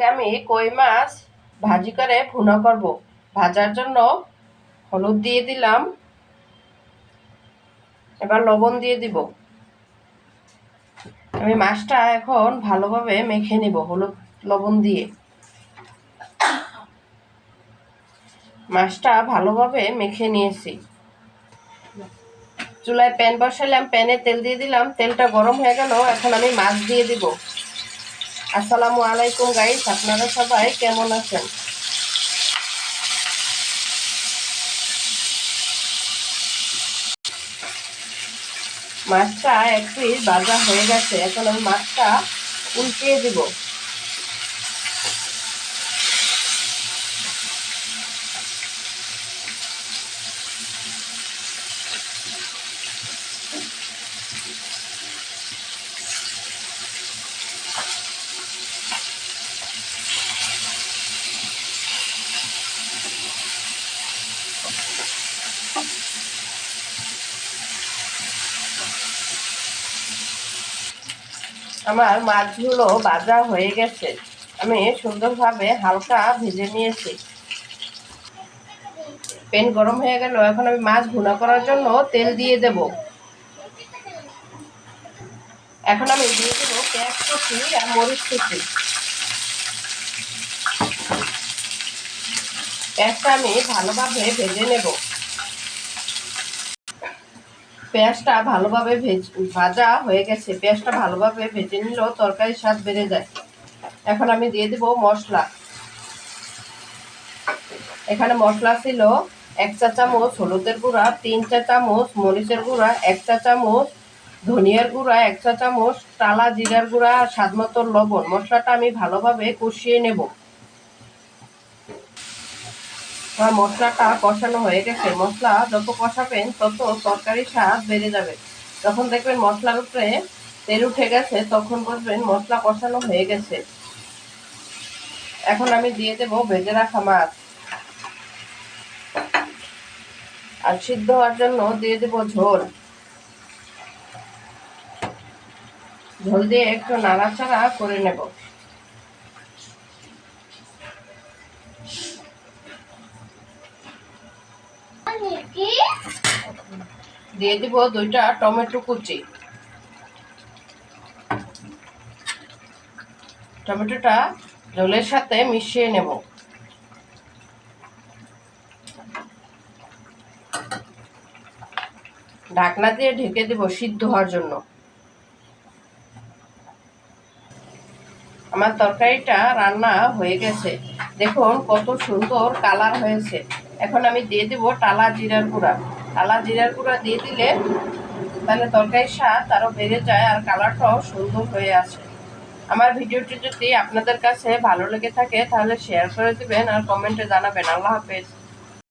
আজকে আমি কই মাছ ভাজি করে ভুনা করব। ভাজার জন্য হলুদ দিয়ে দিলাম। এবার লবণ দিয়ে দিব। আমি মাছটা এখন ভালোভাবে মেখে নিব হলুদ লবণ দিয়ে। মাছটা ভালোভাবে মেখে নিয়েছি। চুলায় প্যান বসাইলাম, প্যানে তেল দিয়ে দিলাম। তেলটা গরম হয়ে গেল, এখন আমি মাছ দিয়ে দিব। আসসালামু আলাইকুম গাইস আপনারা সবাই কেমন আছেন? মাছটা একটু বাজা হয়ে গেছে। এখন আমি মাছটা উল্টিয়ে দিব। আমার মাছগুলো ভাজা হয়ে গেছে। আমি সুন্দরভাবে হালকা ভেজে নিয়েছি। পেন গরম হয়ে গেল, এখন আমি মাছ ভুনা করার জন্য তেল দিয়ে দেব। এখন আমি দিয়ে দেবো পেঁয়াজ কুচি আর মরিচ কুচি। পেঁয়াজটা আমি ভালোভাবে ভেজে নেব। পেঁয়াজটা ভালোভাবে ভেজ, ভাজা হয়ে গেছে। পেঁয়াজটা ভালোভাবে ভেজে নিলেও তরকারির স্বাদ বেড়ে যায়। এখন আমি দিয়ে দেব মশলা। এখানে মশলা ছিল এক চা চামচ হলুদের গুঁড়া, তিন চা চামচ মরিচের গুঁড়া, এক চা চামচ ধনিয়ার গুঁড়া, এক চা চামচ টালা জিরার গুঁড়া স্বাদ মতো লবণ। মশলাটা আমি ভালোভাবে কষিয়ে নেব। আমার মশলাটা কষানো হয়ে গেছে। মশলা যত কষাবেন, তত তরকারি স্বাদ বেড়ে যাবে। যখন দেখবেন মশলার উপরে তেল উঠে গেছে, তখন বুঝবেন মশলা কষানো হয়ে গেছে। এখন আমি দিয়ে দেবো ভেজে রাখা মাছ। আর সিদ্ধ হওয়ার জন্য দিয়ে দেবো ঝোল। ঝোল দিয়ে একটু নাড়াচাড়া করে নেব। দিয়ে দিব দুইটা টমেটো কুচি। টমেটোটা জলের সাথে মিশিয়ে নেব। ঢাকনা দিয়ে ঢেকে দেব সিদ্ধ হওয়ার জন্য। আমার তরকারিটা রান্না হয়ে গেছে। দেখুন কত সুন্দর কালার হয়েছে। এখন আমি দিয়ে দেবো টালা জিরার গুঁড়া। টালা জিরার গুঁড়া দিয়ে দিলে তাহলে তরকারির স্বাদ আরও বেড়ে যায় আর কালারটাও সুন্দর হয়ে আসে। আমার ভিডিওটি যদি আপনাদের কাছে ভালো লেগে থাকে তাহলে শেয়ার করে দেবেন আর কমেন্টে জানাবেন। আল্লাহ হাফেজ।